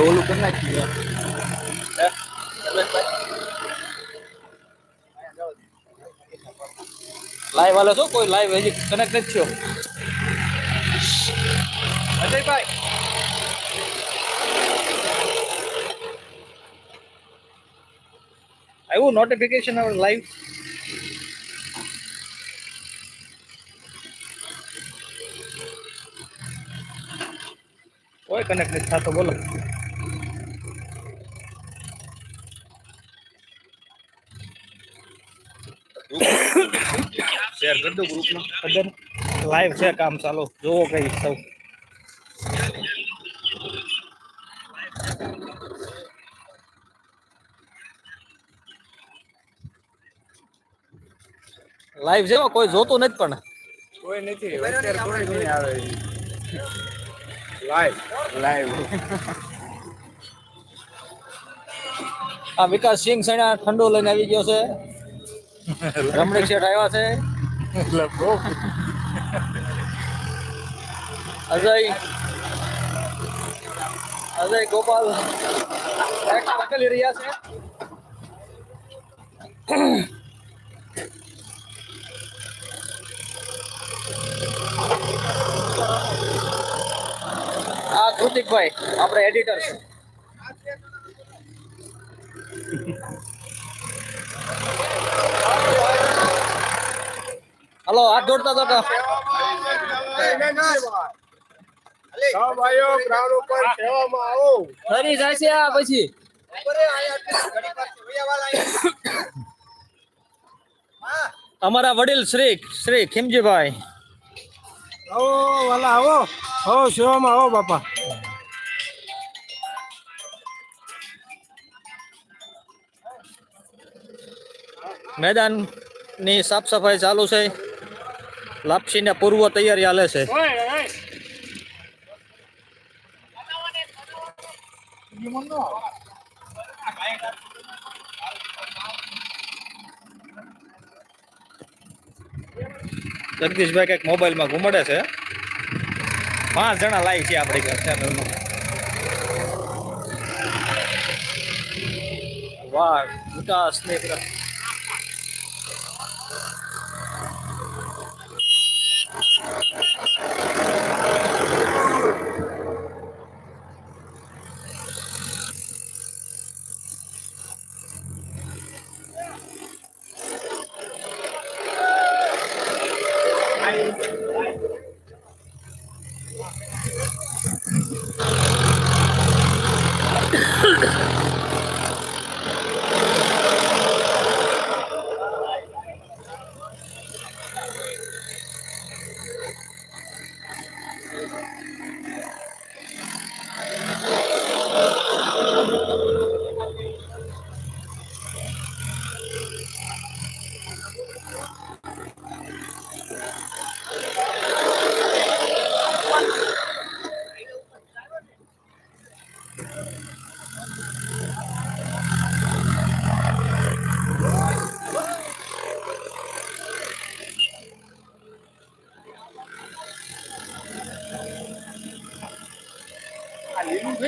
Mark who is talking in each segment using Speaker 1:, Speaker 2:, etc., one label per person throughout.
Speaker 1: ઓલું કરી નાખ્યું હે? લાઈવ વાલો છો? કોઈ લાઈવ હજી કનેક્ટ નથી થયો. અજયભાઈ. આવ્યું નોટિફિકેશન આવે લાઈવ કોઈ કનેક્ટ નથી થતો, બોલો. શેર કરી દો ગ્રુપમાં ખબર લાઈવ છે કામ ચાલો. જોવો કઈ સૌ. લાઈવ છે કોઈ જોતું નથી પણ.
Speaker 2: કોઈ નથી. અત્યારે કોઈ નહીં આવે લાઈવ લાઈવ
Speaker 1: આ વિકાસ સિંહ સણા ઠંડો લઈને આવી ગયો છે. રમણીક શેઠ આવ્યા છે. અજય. અજય ગોપાલ. નકલી રહ્યા છે. આ કૃતિકભાઈ આપણે એડિટર છે હલો હાથ જોડતા
Speaker 2: આવો.
Speaker 1: ફરી જશે આ પછી. અમારા વડીલ શ્રી શ્રી ખીમજીભાઈ.
Speaker 2: આવો વાલા આવો. હો સેવામાં આવો બાપા.
Speaker 1: મેદાનની સાફ સફાઈ ચાલુ છે. લાપસીને પૂર્વ તૈયારી હાલે છે. જગદીશભાઈ કંઈક મોબાઈલમાં ઘુમડે છે. પાંચ જણા લાઈવ છે આપણી ઘર ચેનલમાં વાહ વિકાસ ને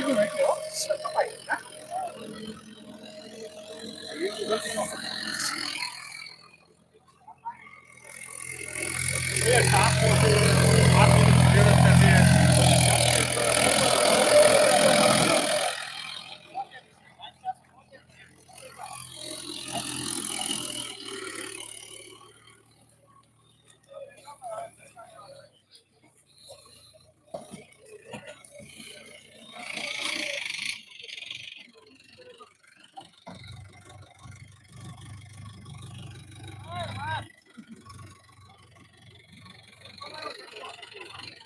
Speaker 3: Nossa, tá aí, né? Aí eu vou ありがと。here.